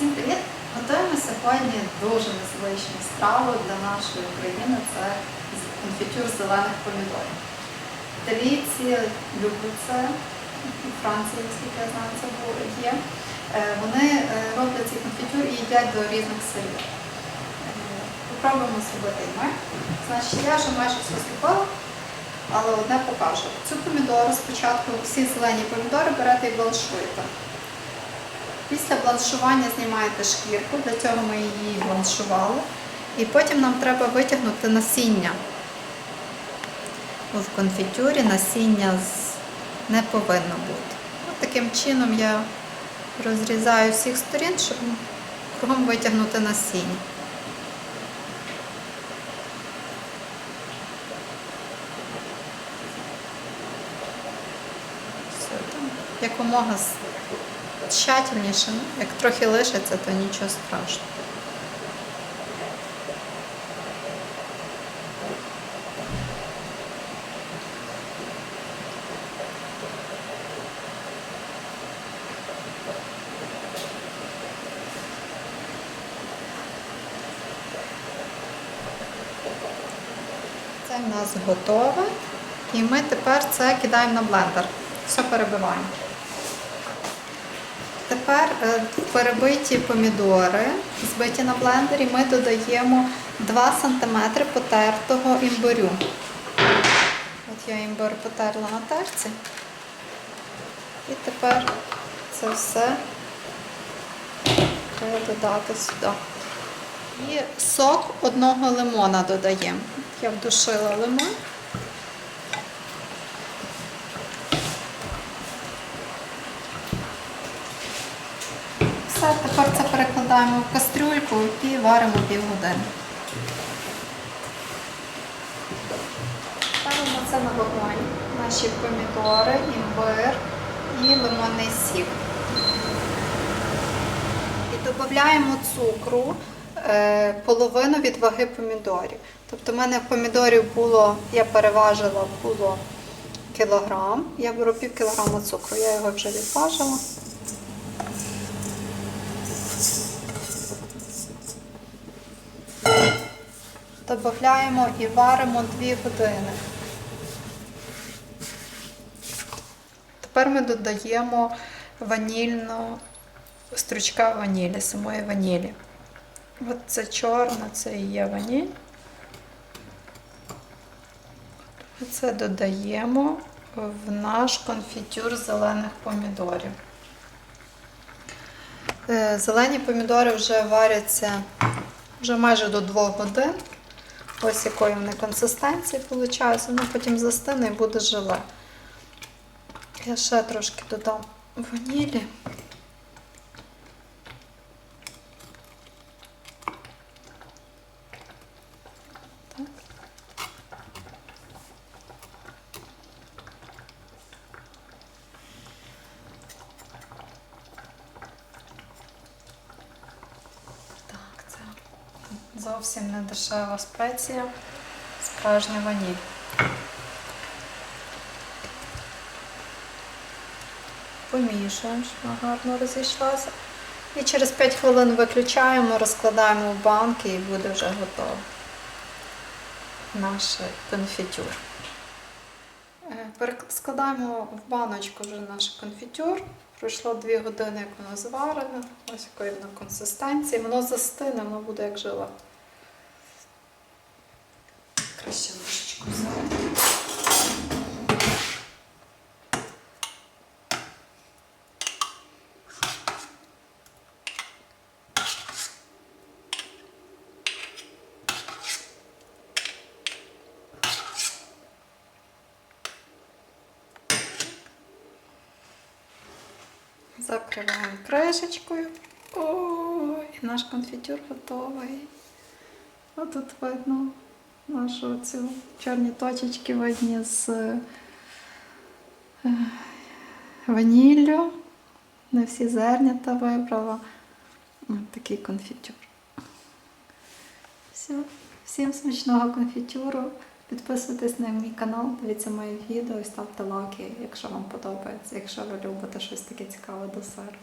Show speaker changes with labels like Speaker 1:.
Speaker 1: Всім привіт! Готуємо сьогодні дуже незвичну страву для нашої країни. Це конфітюр зелених помідорів. Італійці люблять це, у Франції, наскільки я знаю, це було- є. Е, Вони е, роблять цей конфітюр і їдять до різних сирів. Е, Попробуємо зробити і ми. Значить, я вже майже все зробила, але одне покажу. Цю помідору спочатку всі зелені помідори берете і бланшуєте. Після бланшування знімаєте шкірку, для цього ми її бланшували. І потім нам треба витягнути насіння. В конфітюрі насіння не повинно бути. От таким чином я розрізаю всіх сторін, щоб кругом витягнути насіння. Все, там якомога тщательніше. Як трохи лишиться, то нічого страшного. Це в нас готове. І ми тепер це кидаємо на блендер. Все перебиваємо. Тепер е, перебиті помідори, збиті на блендері, ми додаємо 2 см потертого імбирю. От я імбир потерла на терці. І тепер це все треба додати сюди. І сок одного лимона додаємо. Я вдушила лимон. Тепер це перекладаємо в кастрюльку і варимо півгодини. Ставимо це на вогонь. Наші помідори, імбир і лимонний сік. І додаємо цукру е, половину від ваги помідорів. Тобто в мене помідорів було, я переважила, було кілограм. Я беру пів кілограма цукру, я його вже відважила. Додаємо і варимо 2 години. Тепер ми додаємо ванільну стручка ванілі, самої ванілі. От це чорна, це і є ваніль. Це додаємо в наш конфітюр зелених помідорів. Е, Зелені помідори вже варяться вже майже до 2 годин. Ось якої вони консистенції виходить. Воно потім застине і буде желе. Я ще трошки додам ванілі. Зовсім не дешева спеція, справжня ваніль. Помішуємо, щоб вона гарно розійшлася. І через 5 хвилин виключаємо, розкладаємо в банки і буде вже готово наш конфітюр. Е, Перескладаємо в баночку вже наш конфітюр. Пройшло 2 години, як воно зварене. Ось якої воно консистенції. Воно застине, воно буде як желе. Краще ложечку взяти. Закриваємо кришечкою. Ой, наш конфітюр готовий. Ось тут видно нашу цю чорні точечки видні з е, ваніллю. Не всі зернята вибрала. Ось такий конфітюр. Все. Всім смачного конфітюру. Підписуйтесь на мій канал, дивіться мої відео і ставте лайки, якщо вам подобається, якщо ви любите щось таке цікаве до сиру.